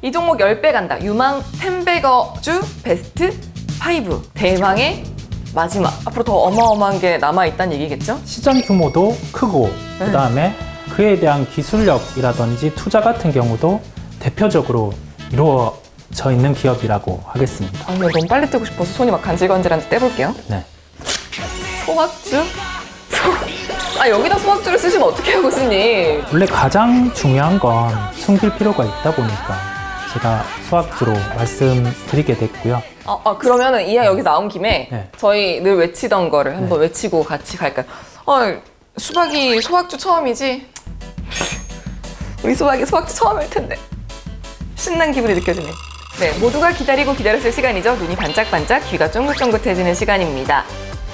이 종목 10배 간다. 유망 10배거주 베스트 5. 대망의 마지막. 앞으로 더 어마어마한 게 남아있다는 얘기겠죠? 시장 규모도 크고 네. 그다음에 그에 대한 기술력이라든지 투자 같은 경우도 대표적으로 이루어져 있는 기업이라고 하겠습니다. 아, 근데 너무 빨리 뜨고 싶어서 손이 막 간질간질한데 떼볼게요. 네. 소학주? 소... 아, 여기다 소학주를 쓰시면 어떡해요, 교수님? 원래 가장 중요한 건 숨길 필요가 있다 보니까 제가 수학주로 말씀드리게 됐고요. 아, 아, 그러면은 이야 여기 나온 김에 네. 저희 늘 외치던 거를 한번 외치고 같이 갈까요? 어, 수박이 소학주 처음이지? 우리 수박이 소학주 처음일 텐데. 신난 기분이 느껴지네. 네, 모두가 기다리고 기다렸을 시간이죠. 눈이 반짝반짝, 귀가 쫑긋쫑긋해지는 시간입니다.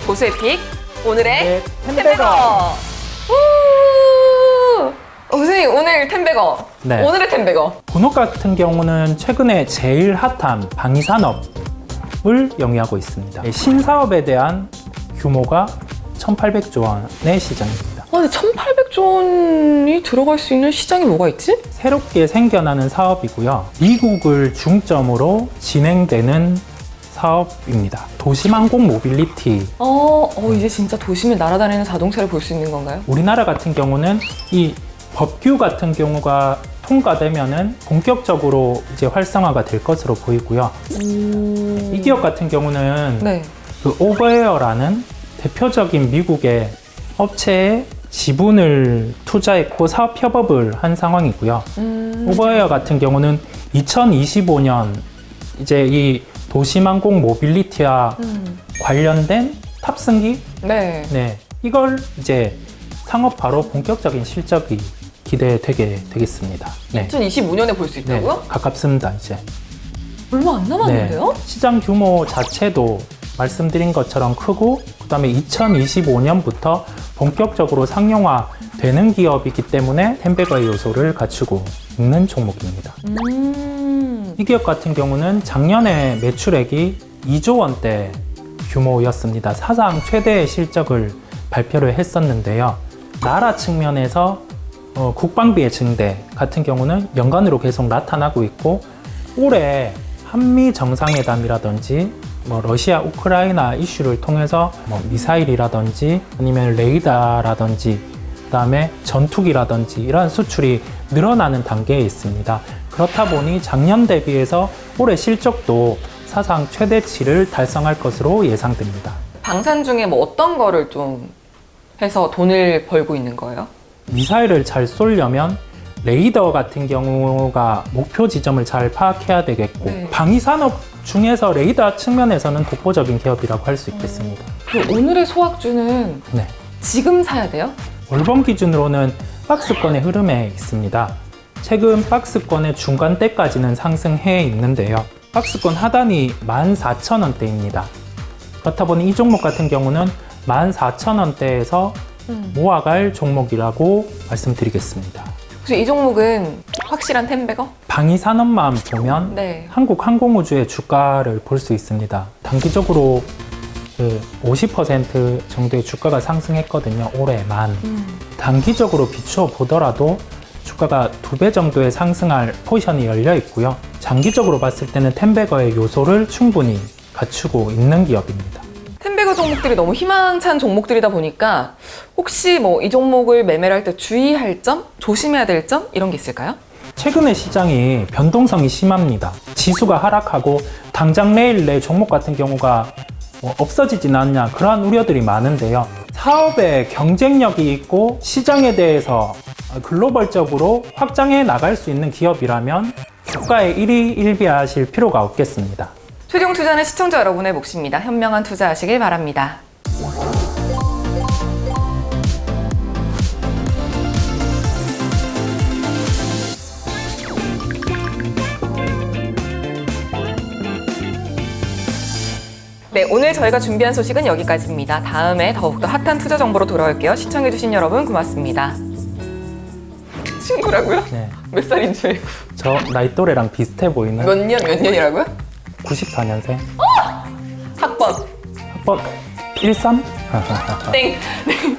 고수의 픽, 오늘의 네, 텐베거. 텐베거. 우! 어, 교수님, 오늘 텐베거. 네. 오늘의 텐베거. 본업 같은 경우는 최근에 제일 핫한 방위산업을 영위하고 있습니다. 신사업에 대한 규모가 1,800조 원의 시장입니다. 아, 근데 1,800조 원이 들어갈 수 있는 시장이 뭐가 있지? 새롭게 생겨나는 사업이고요. 미국을 중점으로 진행되는 사업입니다. 도시망공 모빌리티. 어, 어, 이제 진짜 도심에 날아다니는 자동차를 볼 수 있는 건가요? 우리나라 같은 경우는 이 법규 같은 경우가 통과되면은 본격적으로 이제 활성화가 될 것으로 보이고요. 이 기업 같은 경우는 네. 그 오버웨어라는 대표적인 미국의 업체에 지분을 투자했고 사업 협업을 한 상황이고요. 음, 오버웨어 같은 경우는 2025년 이제 이 도시망공 모빌리티와 음. 관련된 탑승기 네. 네 이걸 이제 상업화로 본격적인 실적이 기대되게 되겠습니다. 네. 2025년에 볼 수 네, 있다고요? 가깝습니다 이제. 얼마 안 남았는데요? 네, 시장 규모 자체도 말씀드린 것처럼 크고 그다음에 2025년부터 본격적으로 상용화 되는 기업이기 때문에 템베거의 요소를 갖추고 있는 종목입니다. 음. 이 기업 같은 경우는 작년에 매출액이 2조 원대 규모였습니다. 사상 최대의 실적을 발표를 했었는데요. 나라 측면에서 어, 국방비의 증대 같은 경우는 연간으로 계속 나타나고 있고 올해 한미 정상회담이라든지 뭐 러시아 우크라이나 이슈를 통해서 뭐 미사일이라든지 아니면 레이더라든지 그다음에 전투기라든지 이러한 수출이 늘어나는 단계에 있습니다. 그렇다 보니 작년 대비해서 올해 실적도 사상 최대치를 달성할 것으로 예상됩니다. 방산 중에 뭐 어떤 거를 좀 해서 돈을 벌고 있는 거예요? 미사일을 잘 쏠려면 레이더 같은 경우가 목표 지점을 잘 파악해야 되겠고 네. 방위 산업 중에서 레이더 측면에서는 독보적인 기업이라고 할 수 있겠습니다. 그럼 오늘의 소학주는 네. 지금 사야 돼요? 월봉 기준으로는 박스권의 흐름에 있습니다. 최근 박스권의 중간대까지는 상승해 있는데요. 박스권 하단이 14,000원대입니다. 그렇다 보니 이 종목 같은 경우는 14,000원대에서 음. 모아갈 종목이라고 말씀드리겠습니다. 혹시 이 종목은 확실한 텐베거? 방위 산업만 보면 네. 한국 항공우주의 주가를 볼 수 있습니다. 단기적으로 그 50% 정도의 주가가 상승했거든요. 올해만. 음. 단기적으로 비추어 보더라도 주가가 두 배 정도의 상승할 포지션이 열려 있고요. 장기적으로 봤을 때는 텐베거의 요소를 충분히 갖추고 있는 기업입니다. 텐베거 종목들이 너무 희망찬 종목들이다 보니까 혹시 뭐 이 종목을 매매를 할 때 주의할 점, 조심해야 될 점 이런 게 있을까요? 최근에 시장이 변동성이 심합니다. 지수가 하락하고 당장 내일 내 종목 같은 경우가 뭐 없어지진 않냐 그러한 우려들이 많은데요. 사업에 경쟁력이 있고 시장에 대해서 글로벌적으로 확장해 나갈 수 있는 기업이라면 주가에 일희일비하실 필요가 없겠습니다. 최종 투자는 시청자 여러분의 몫입니다. 현명한 투자하시길 바랍니다. 네, 오늘 저희가 준비한 소식은 여기까지입니다. 다음에 더욱더 핫한 투자 정보로 돌아올게요. 시청해주신 여러분 고맙습니다. 친구라고요? 네. 몇 살인 줄 알고. 저 나이 또래랑 비슷해 보이는 몇 년, 몇 년이라고요? 94년생 어! 학번 학번 13? 땡. 네.